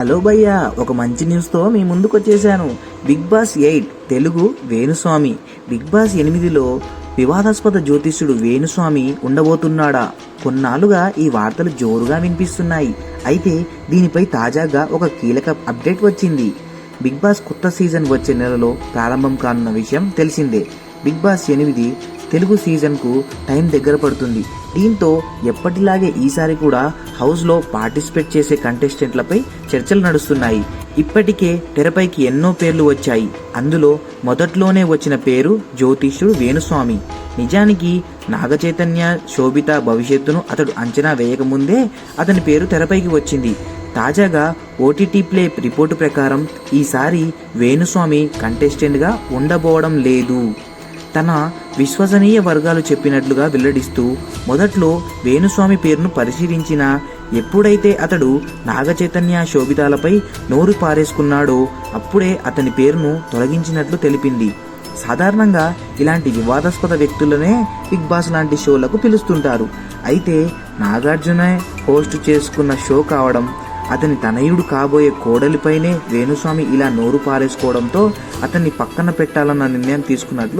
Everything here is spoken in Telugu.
హలో భయ్యా ఒక మంచి న్యూస్తో మీ ముందుకు వచ్చేసాను big boss eight Telugu Venuswamy. Big boss ఎనిమిదిలో వివాదాస్పద జ్యోతిష్యుడు వేణుస్వామి ఉండబోతున్నాడా? కొన్నాళ్ళుగా ఈ వార్తలు జోరుగా వినిపిస్తున్నాయి. అయితే దీనిపై తాజాగా ఒక కీలక అప్డేట్ వచ్చింది. బిగ్ బాస్ కొత్త సీజన్ వచ్చే నెలలో ప్రారంభం కానున్న విషయం తెలిసిందే. బిగ్ బాస్ ఎనిమిది తెలుగు సీజన్కు టైం దగ్గర పడుతుంది. దీంతో ఎప్పటిలాగే ఈసారి కూడా హౌస్లో పార్టిసిపేట్ చేసే కంటెస్టెంట్లపై చర్చలు నడుస్తున్నాయి. ఇప్పటికే తెరపైకి ఎన్నో పేర్లు వచ్చాయి. అందులో మొదట్లోనే వచ్చిన పేరు జ్యోతిష్యుడు వేణుస్వామి. నిజానికి నాగచైతన్య శోభిత భవిష్యత్తును అతడు అంచనా వేయకముందే అతని పేరు తెరపైకి వచ్చింది. తాజాగా ఓటీటీ ప్లే రిపోర్టు ప్రకారం ఈసారి వేణుస్వామి కంటెస్టెంట్గా ఉండబోవడం లేదు. తన విశ్వసనీయ వర్గాలు చెప్పినట్లుగా వెల్లడిస్తూ మొదట్లో వేణుస్వామి పేరును పరిశీలించిన ఎప్పుడైతే అతడు నాగచైతన్య శోభితాలపై నోరు పారేసుకున్నాడో అప్పుడే అతని పేరును తొలగించినట్లు తెలిపింది. సాధారణంగా ఇలాంటి వివాదాస్పద వ్యక్తులనే బిగ్ బాస్ లాంటి షోలకు పిలుస్తుంటారు. అయితే నాగార్జున హోస్ట్ చేసుకున్న షో కావడం అతని తనయుడు కాబోయే కోడలిపైనే వేణుస్వామి ఇలా నోరు పారేసుకోవడంతో అతన్ని పక్కన పెట్టాలన్న నిర్ణయం తీసుకున్నట్లు